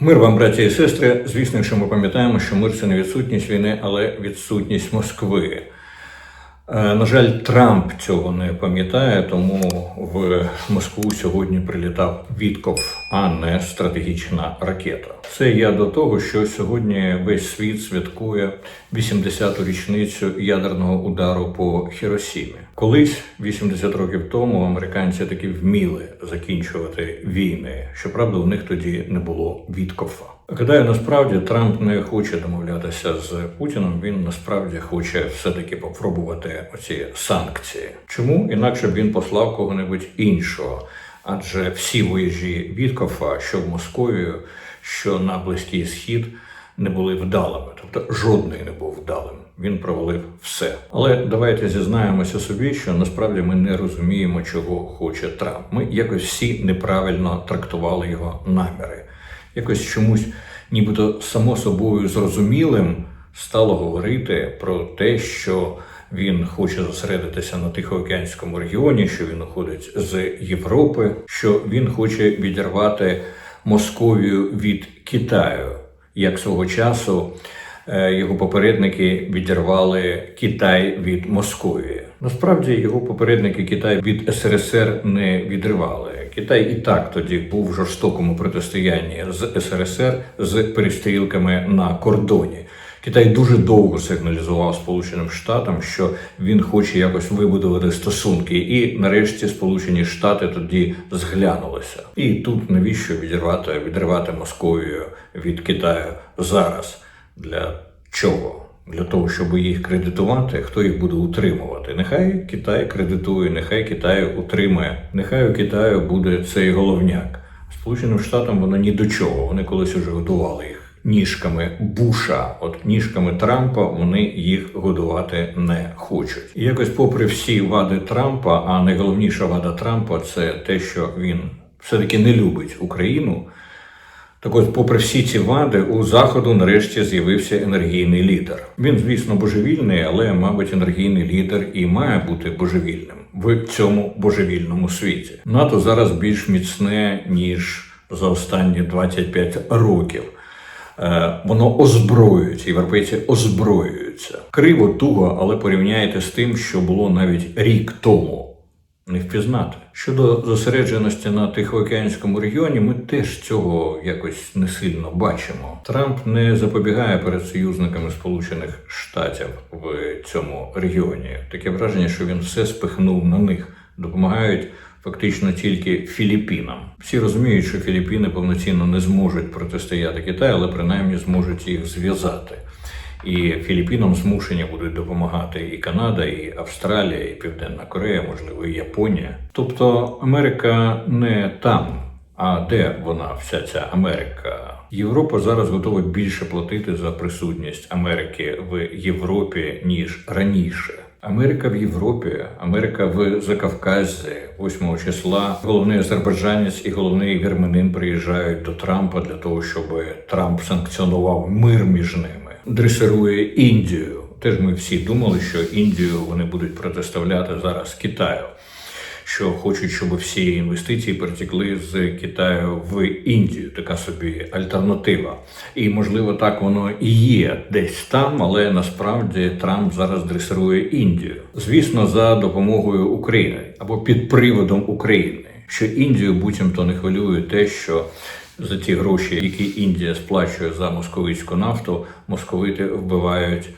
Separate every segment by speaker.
Speaker 1: Мир вам, браті і сестри. Звісно, що ми пам'ятаємо, що мир це не відсутність війни, але відсутність Москви. Е, На жаль, Трамп цього не пам'ятає, тому в Москву сьогодні прилітав Вітков, а не стратегічна ракета. Це я до того, що сьогодні весь світ святкує 80-ту річницю ядерного удару по Хіросімі. Колись, 80 років тому, американці таки вміли закінчувати війни. Щоправда, у них тоді не було Віткофа. Гадаю, насправді Трамп не хоче домовлятися з Путіном. Він насправді хоче все-таки попробувати оці санкції. Чому інакше б він послав кого-небудь іншого? Адже всі вояжі Віткофа, що в Московію, що на Близький Схід, не були вдалими, тобто жодний не був вдалим. Він провалив все. Але давайте зізнаємося собі, що насправді ми не розуміємо, чого хоче Трамп. Ми якось всі неправильно трактували його наміри. Якось чомусь, нібито само собою зрозумілим, стало говорити про те, що він хоче зосередитися на Тихоокеанському регіоні, що він уходить з Європи, що він хоче відірвати Московію від Китаю, як свого часу е, його попередники відірвали Китай від Московії. Насправді його попередники Китай від СРСР не відривали. Китай і так тоді був в жорстокому протистоянні з СРСР з перестрілками на кордоні. Китай дуже довго сигналізував Сполученим Штатам, що він хоче якось вибудувати стосунки, і нарешті Сполучені Штати тоді зглянулися. І тут навіщо відірвати відривати Московію від Китаю зараз? Для чого? Для того, щоб їх кредитувати, хто їх буде утримувати? Нехай Китай кредитує, нехай Китай утримує, нехай у Китаю буде цей головняк. Сполученим Штатам воно ні до чого. Вони колись уже годували їх ніжками Буша, от ніжками Трампа вони їх годувати не хочуть. І якось, попри всі вади Трампа, а найголовніша вада Трампа це те, що він все-таки не любить Україну. Так от, попри всі ці вади, у заходу нарешті з'явився енергійний лідер. Він, звісно, божевільний, але, мабуть, енергійний лідер і має бути божевільним в цьому божевільному світі. НАТО зараз більш міцне ніж за останні 25 років. Е, Воно озброюється, європейці озброюються. Криво туго, але порівняйте з тим, що було навіть рік тому. Не впізнати. Щодо зосередженості на Тихоокеанському регіоні, ми теж цього якось не сильно бачимо. Трамп не запобігає перед союзниками Сполучених Штатів в цьому регіоні. Таке враження, що він все спихнув на них. Допомагають фактично тільки Філіппінам. Всі розуміють, що Філіппіни повноцінно не зможуть протистояти Китаю, але принаймні зможуть їх зв'язати. І Філіппінам змушені будуть допомагати і Канада, і Австралія, і Південна Корея, можливо, і Японія. Тобто Америка не там. А де вона, вся ця Америка? Європа зараз готова більше платити за присутність Америки в Європі ніж раніше. Америка в Європі, Америка в Закавказі, 8 числа. Головний азербайджанець і головний вірменин приїжджають до Трампа для того, щоб Трамп санкціонував мир між ними. Дресирує Індію. Теж ми всі думали, що Індію вони будуть протиставляти зараз Китаю. Що хочуть, щоб всі інвестиції перетекли з Китаю в Індію, така собі альтернатива. І можливо так воно і є десь там, але насправді Трамп зараз дресирує Індію. Звісно, за допомогою України або під приводом України, що Індію буцімто не хвилює те, що за ті гроші, які Індія сплачує за московицьку нафту, московити вбивають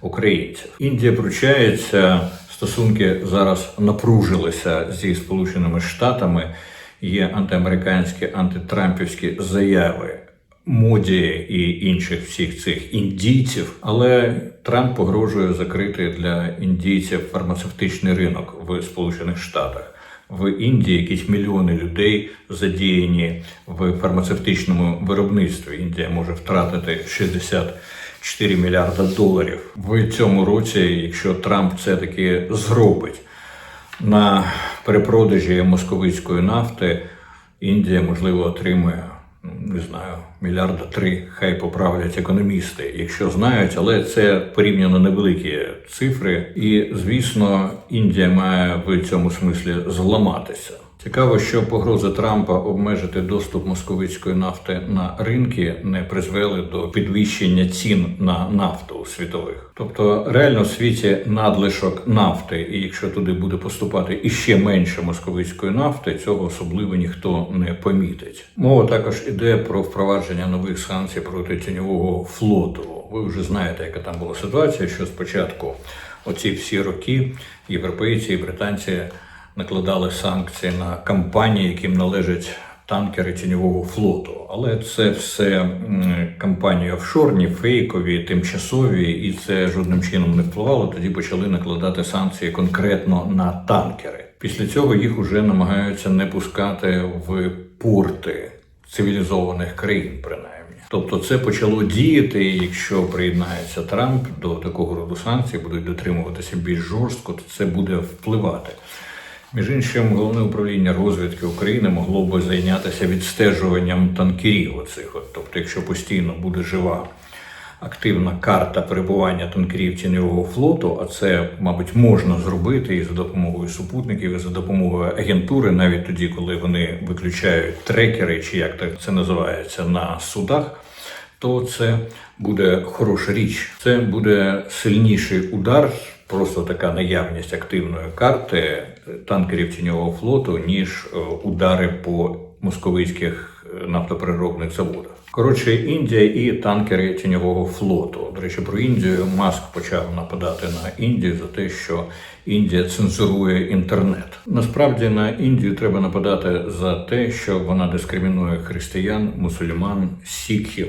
Speaker 1: українців. Індія пручається. Стосунки зараз напружилися зі Сполученими Штатами. Є антиамериканські, антитрампівські заяви моді і інших всіх цих індійців. Але Трамп погрожує закрити для індійців фармацевтичний ринок в Сполучених Штатах. В Індії якісь мільйони людей задіяні в фармацевтичному виробництві. Індія може втратити 60 4 мільярда доларів в цьому році, якщо Трамп це таки зробить на перепродажі московицької нафти, Індія можливо отримує не знаю, мільярда три. Хай поправлять економісти, якщо знають, але це порівняно невеликі цифри. І звісно, Індія має в цьому смислі зламатися. Цікаво, що погрози Трампа обмежити доступ московицької нафти на ринки не призвели до підвищення цін на нафту світових. Тобто реально в світі надлишок нафти, і якщо туди буде поступати іще менше московицької нафти, цього особливо ніхто не помітить. Мова також іде про впровадження нових санкцій проти тіньового флоту. Ви вже знаєте, яка там була ситуація, що спочатку оці всі роки європейці і британці накладали санкції на компанії, яким належать танкери тіньового флоту. Але це все компанії офшорні, фейкові, тимчасові, і це жодним чином не впливало. Тоді почали накладати санкції конкретно на танкери. Після цього їх уже намагаються не пускати в порти цивілізованих країн, принаймні. Тобто це почало діяти, якщо приєднається Трамп до такого роду санкцій, будуть дотримуватися більш жорстко, то це буде впливати. Між іншим, головне управління розвідки України могло би зайнятися відстежуванням танкерів. Оцих от. Тобто, якщо постійно буде жива активна карта перебування танкерів тіньового флоту, а це, мабуть, можна зробити і за допомогою супутників, і за допомогою агентури, навіть тоді, коли вони виключають трекери, чи як так це називається на судах. То це буде хороша річ. Це буде сильніший удар, просто така наявність активної карти танкерів тіньового флоту, ніж е, удари по московицьких е, нафтопереробних заводах. Коротше, Індія і танкери тіньового флоту. До речі, про Індію Маск почав нападати на Індію за те, що Індія цензурує інтернет. Насправді на Індію треба нападати за те, що вона дискримінує християн, мусульман, сікхів,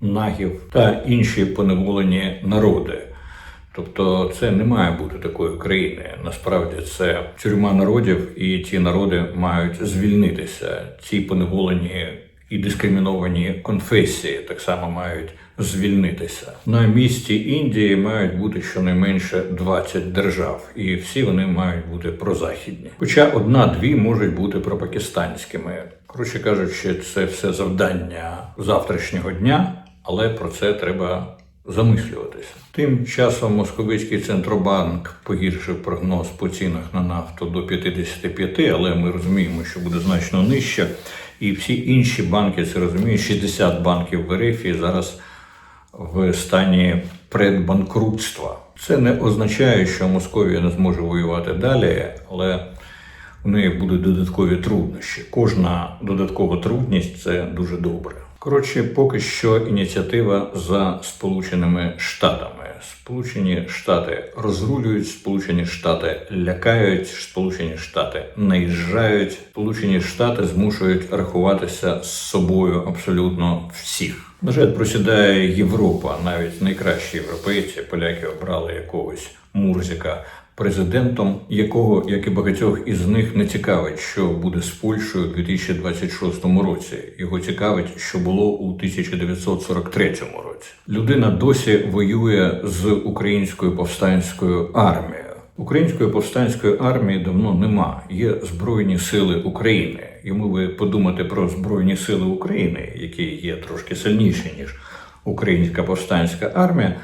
Speaker 1: нагів та інші поневолені народи. Тобто це не має бути такої країни. Насправді це тюрма народів, і ті народи мають звільнитися. Ці поневолені і дискриміновані конфесії так само мають звільнитися. На місці Індії мають бути щонайменше 20 держав, і всі вони мають бути прозахідні. Хоча одна-дві можуть бути пропакистанськими. Коротше кажучи, це все завдання завтрашнього дня, але про це треба замислюватися. Тим часом московицький центробанк погіршив прогноз по цінах на нафту до 55, але ми розуміємо, що буде значно нижче. І всі інші банки це розуміють. 60 банків в РФ зараз в стані предбанкрутства. Це не означає, що Московія не зможе воювати далі, але у неї будуть додаткові труднощі. Кожна додаткова трудність це дуже добре. Коротше, поки що ініціатива за Сполученими Штатами. Сполучені Штати розрулюють, Сполучені Штати лякають, Сполучені Штати наїжджають, Сполучені Штати змушують рахуватися з собою абсолютно всіх. На жаль, просідає Європа, навіть найкращі європейці, поляки обрали якогось Мурзіка президентом, якого, як і багатьох із них, не цікавить, що буде з Польщею у 2026 році. Його цікавить, що було у 1943 році. Людина досі воює з українською повстанською армією. Української повстанської армії давно нема. Є Збройні Сили України. Йому ви подумати про Збройні Сили України, які є трошки сильніші, ніж українська повстанська армія,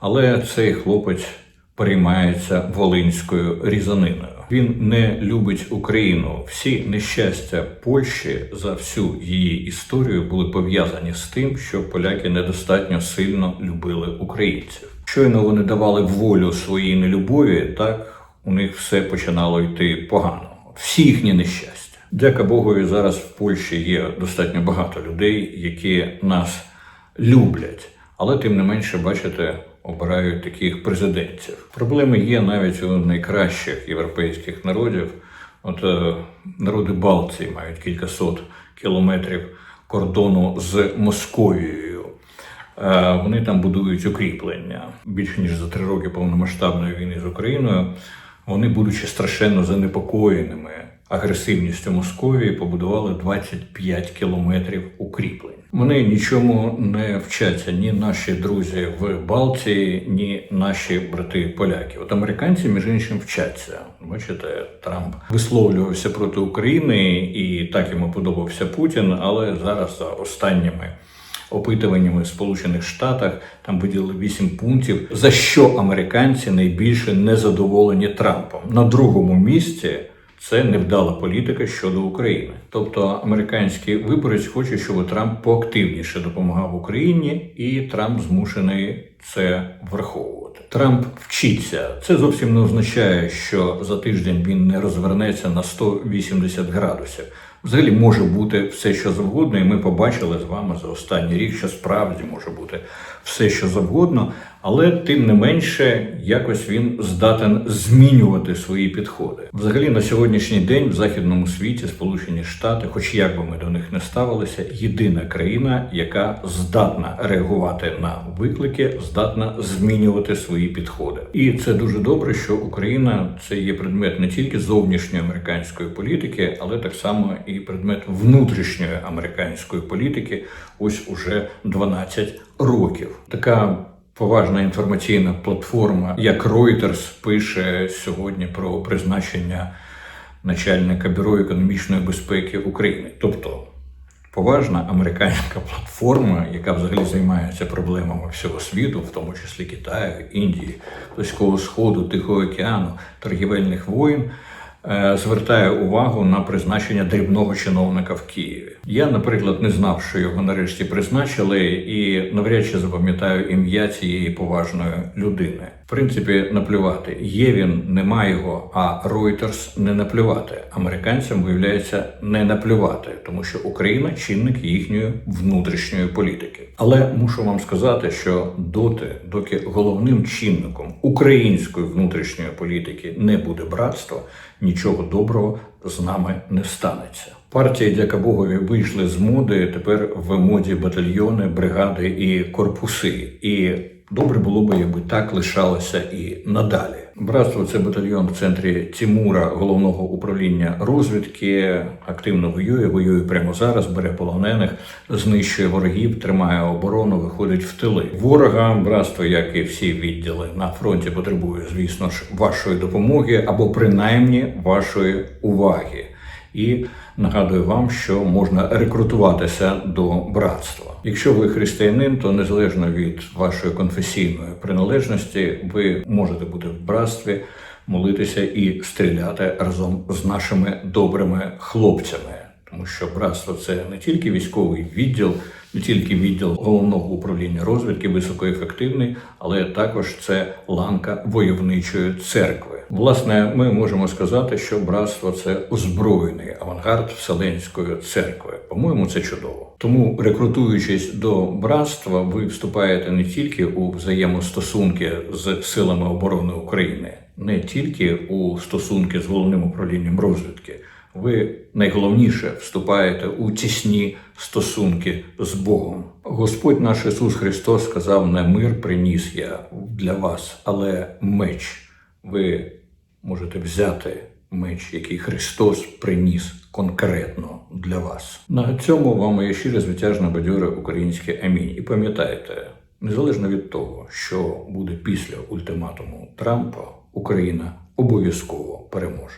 Speaker 1: але цей хлопець переймається волинською різаниною. Він не любить Україну. Всі нещастя Польщі за всю її історію були пов'язані з тим, що поляки недостатньо сильно любили українців. Щойно вони давали волю своїй нелюбові, так у них все починало йти погано. Всі їхні нещастя. Дяка Богові, зараз в Польщі є достатньо багато людей, які нас люблять, але тим не менше, бачите, обирають таких президентів. Проблеми є навіть у найкращих європейських народів. От е, народи Балтії мають кількасот кілометрів кордону з Московією. Е, Вони там будують укріплення більше ніж за три роки повномасштабної війни з Україною. Вони, будучи страшенно занепокоєними агресивністю Московії, побудували 25 кілометрів укріплень. Вони нічому не вчаться ні наші друзі в Балтії, ні наші брати поляки. От американці, між іншим, вчаться. Бачите, Трамп висловлювався проти України, і так йому подобався Путін. Але зараз за останніми опитуваннями в Сполучених Штатах там виділили 8 пунктів, за що американці найбільше незадоволені Трампом. На другому місці Це невдала політика щодо України. Тобто американський виборець хоче, щоб Трамп поактивніше допомагав Україні, і Трамп змушений це враховувати. Трамп вчиться. Це зовсім не означає, що за тиждень він не розвернеться на 180 градусів. Взагалі може бути все, що завгодно, і ми побачили з вами за останній рік, що справді може бути все, що завгодно, але тим не менше, якось він здатен змінювати свої підходи. Взагалі, на сьогоднішній день в західному світі Сполучені Штати, хоч як би ми до них не ставилися, єдина країна, яка здатна реагувати на виклики, здатна змінювати свої підходи. І це дуже добре, що Україна це є предмет не тільки зовнішньої американської політики, але так само і предмет внутрішньої американської політики. Ось уже 12 років. Така поважна інформаційна платформа, як Reuters, пише сьогодні про призначення начальника бюро економічної безпеки України. Тобто поважна американська платформа, яка взагалі займається проблемами всього світу, в тому числі Китаю, Індії, Близького Сходу, Тихого океану, торгівельних воїн. Е, Звертає увагу на призначення дрібного чиновника в Києві. Я, наприклад, не знав, що його нарешті призначили, і навряд чи запам'ятаю ім'я цієї поважної людини. В принципі, наплювати. Є він, нема його, а Reuters не наплювати. Американцям виявляється не наплювати, тому що Україна чинник їхньої внутрішньої політики. Але мушу вам сказати, що доти, доки головним чинником української внутрішньої політики не буде братство, нічого доброго з нами не станеться. Партії, дяка Богові, вийшли з моди. Тепер в моді батальйони, бригади і корпуси. І добре було би, якби так лишалося і надалі. Братство це батальйон в центрі Тімура, головного управління розвідки. Активно воює, воює прямо зараз, бере полонених, знищує ворогів, тримає оборону, виходить в тили. Ворога братство, як і всі відділи на фронті, потребує, звісно ж, вашої допомоги або принаймні вашої уваги. І нагадую вам, що можна рекрутуватися до братства. Якщо ви християнин, то незалежно від вашої конфесійної приналежності, ви можете бути в братстві, молитися і стріляти разом з нашими добрими хлопцями. Тому що братство це не тільки військовий відділ, тільки відділ головного управління розвідки, високоефективний, але також це ланка войовничої церкви. Власне, ми можемо сказати, що братство це озброєний авангард Вселенської церкви. По-моєму, це чудово. Тому, рекрутуючись до братства, ви вступаєте не тільки у взаємостосунки з силами оборони України, не тільки у стосунки з головним управлінням розвідки. Ви найголовніше вступаєте у тісні стосунки з Богом. Господь наш Ісус Христос сказав: не мир приніс я для вас, але меч. Ви можете взяти меч, який Христос приніс конкретно для вас. На цьому вам моє щире звитяжне бадьоре українське амінь. І пам'ятайте, незалежно від того, що буде після ультиматуму Трампа, Україна обов'язково переможе.